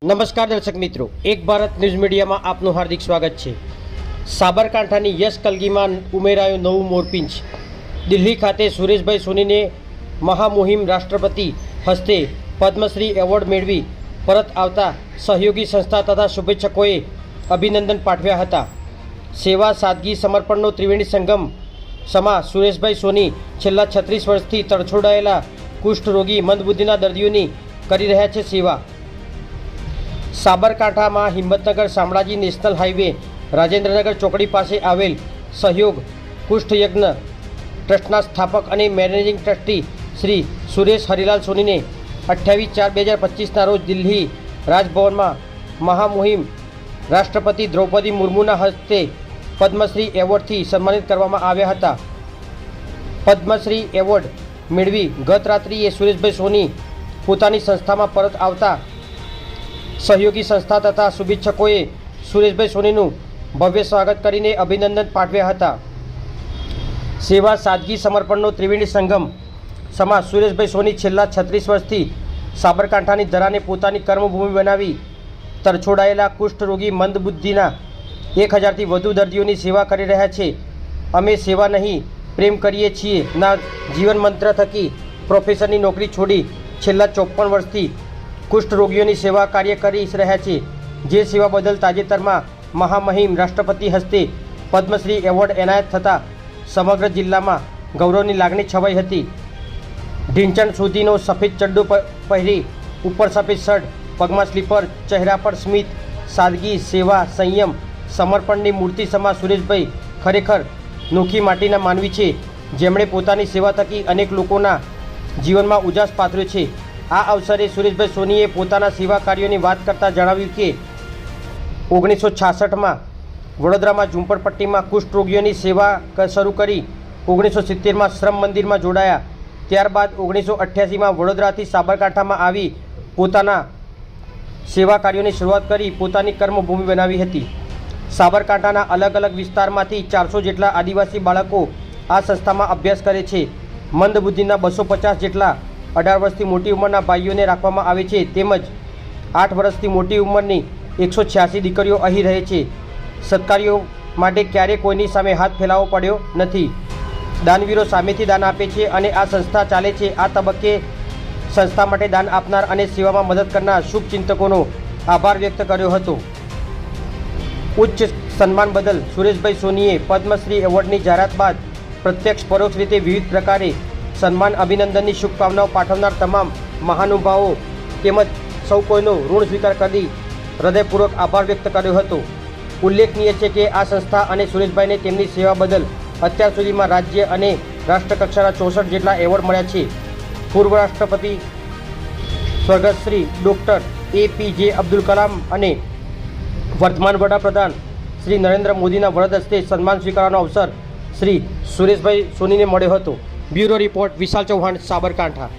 નમસ્કાર દર્શક મિત્રો, એક ભારત ન્યૂઝ મીડિયામાં આપનું હાર્દિક સ્વાગત છે. સાબરકાંઠાની યશ કલગીમાં ઉમેરાયું નવું મોરપિંચ. દિલ્હી ખાતે સુરેશભાઈ સોનીને મહામુહિમ રાષ્ટ્રપતિ હસ્તે પદ્મશ્રી એવોર્ડ મેળવી પરત આવતા સહયોગી સંસ્થા તથા શુભેચ્છકોએ અભિનંદન પાઠવ્યા હતા. સેવા, સાદગી, સમર્પણનો ત્રિવેણી સંગમ સમા સુરેશભાઈ સોની છેલ્લા છત્રીસ વર્ષથી તરછોડાયેલા કુષ્ઠરોગી, મંદબુદ્ધિના દર્દીઓની કરી રહ્યા છે સેવા. સાબરકાંઠામાં હિંમતનગર શામળાજી નેશનલ હાઈવે રાજેન્દ્રનગર ચોકડી પાસે આવેલ સહયોગ કુષ્ઠયજ્ઞ ટ્રસ્ટના સ્થાપક અને મેનેજિંગ ટ્રસ્ટી શ્રી સુરેશ હરિલાલ સોનીને અઠ્યાવીસ ચાર બે હજાર પચીસના રોજ દિલ્હી રાજભવનમાં મહામુહિમ રાષ્ટ્રપતિ દ્રૌપદી મુર્મુના હસ્તે પદ્મશ્રી એવોર્ડથી સન્માનિત કરવામાં આવ્યા હતા. પદ્મશ્રી એવોર્ડ મેળવી ગત રાત્રિએ સુરેશભાઈ સોની પોતાની સંસ્થામાં પરત આવતા સહયોગી સંસ્થા તથા શુભેચ્છકોએ સુરેશભાઈ સોનીનું ભવ્ય સ્વાગત કરીને અભિનંદન પાઠવ્યા હતા. સેવા સાદગી સમર્પણનો ત્રિવેણી સંગમ સમાજ સુરેશભાઈ સોની છેલ્લા છત્રીસ વર્ષથી સાબરકાંઠાની ધરાને પોતાની કર્મભૂમિ બનાવી તરછોડાયેલા કુષ્ઠરોગી મંદબુદ્ધિના એક હજારથી વધુ દર્દીઓની સેવા કરી રહ્યા છે. અમે સેવા નહીં, પ્રેમ કરીએ છીએ. ના, જીવન મંત્ર થકી પ્રોફેસરની નોકરી છોડી છેલ્લા ચોપન વર્ષથી કુષ્ઠરોગીઓની સેવા કાર્ય કરી રહ્યા છે. જે સેવા બદલ તાજેતરમાં મહામહિમ રાષ્ટ્રપતિ હસ્તે પદ્મશ્રી એવોર્ડ એનાયત થતાં સમગ્ર જિલ્લામાં ગૌરવની લાગણી છવાઈ હતી. ઢીંચણ સુધીનો સફેદ ચડ્ડો પહેરી ઉપર સફેદ શર્ટ, પગમાં સ્લીપર, ચહેરા પર સ્મિત, સાદગી, સેવા, સંયમ, સમર્પણની મૂર્તિ સમા સુરેશભાઈ ખરેખર નોખી માટીના માનવી છે. જેમણે પોતાની સેવા થકી અનેક લોકોના જીવનમાં ઉજાસ પાથર્યો છે. આ અવસરે સુરેશભાઈ સોનીએ પોતાના સેવા કાર્યોની વાત કરતાં જણાવ્યું કે, ઓગણીસો છાસઠમાં વડોદરામાં ઝૂંપડપટ્ટીમાં કુષ્ઠરોગીઓની સેવા શરૂ કરી ઓગણીસો સિત્તેરમાં શ્રમ મંદિરમાં જોડાયા. ત્યારબાદ ઓગણીસો અઠ્યાસીમાં વડોદરાથી સાબરકાંઠામાં આવી પોતાના સેવા કાર્યોની શરૂઆત કરી પોતાની કર્મભૂમિ બનાવી હતી. સાબરકાંઠાના અલગ અલગ વિસ્તારમાંથી ચારસો જેટલા આદિવાસી બાળકો આ સંસ્થામાં અભ્યાસ કરે છે. મંદબુદ્ધિના બસો પચાસ જેટલા અઢાર વર્ષથી મોટી ઉંમરના ભાઈઓને રાખવામાં આવે છે. તેમજ આઠ વર્ષથી મોટી ઉંમરની એકસો છ્યાસી દીકરીઓ અહીં રહે છે. સત્કારીઓ માટે ક્યારેય કોઈની સામે હાથ ફેલાવવો પડ્યો નથી. દાનવીરો સામેથી દાન આપે છે અને આ સંસ્થા ચાલે છે. આ તબક્કે સંસ્થા માટે દાન આપનાર અને સેવામાં મદદ કરનાર શુભચિંતકોનો આભાર વ્યક્ત કર્યો હતો. ઉચ્ચ સન્માન બદલ સુરેશભાઈ સોનીએ પદ્મશ્રી એવોર્ડની જાહેરાત બાદ પ્રત્યક્ષ પરોક્ષ રીતે વિવિધ પ્રકારે સન્માન, અભિનંદનની શુભકામનાઓ પાઠવનાર તમામ મહાનુભાવો તેમજ સૌ કોઈનો ઋણ સ્વીકાર કરી હૃદયપૂર્વક આભાર વ્યક્ત કર્યો હતો. ઉલ્લેખનીય છે કે આ સંસ્થા અને સુરેશભાઈને તેમની સેવા બદલ અત્યાર સુધીમાં રાજ્ય અને રાષ્ટ્રકક્ષાના ચોસઠ જેટલા એવોર્ડ મળ્યા છે. પૂર્વ રાષ્ટ્રપતિ સ્વર્ગત શ્રી ડૉક્ટર એપીજે અબ્દુલ કલામ અને વર્તમાન વડાપ્રધાન શ્રી નરેન્દ્ર મોદીના વરદ હસ્તે સન્માન સ્વીકારવાનો અવસર શ્રી સુરેશભાઈ સોનીને મળ્યો હતો. Bureau report Vishal Chauhan Sabarkantha.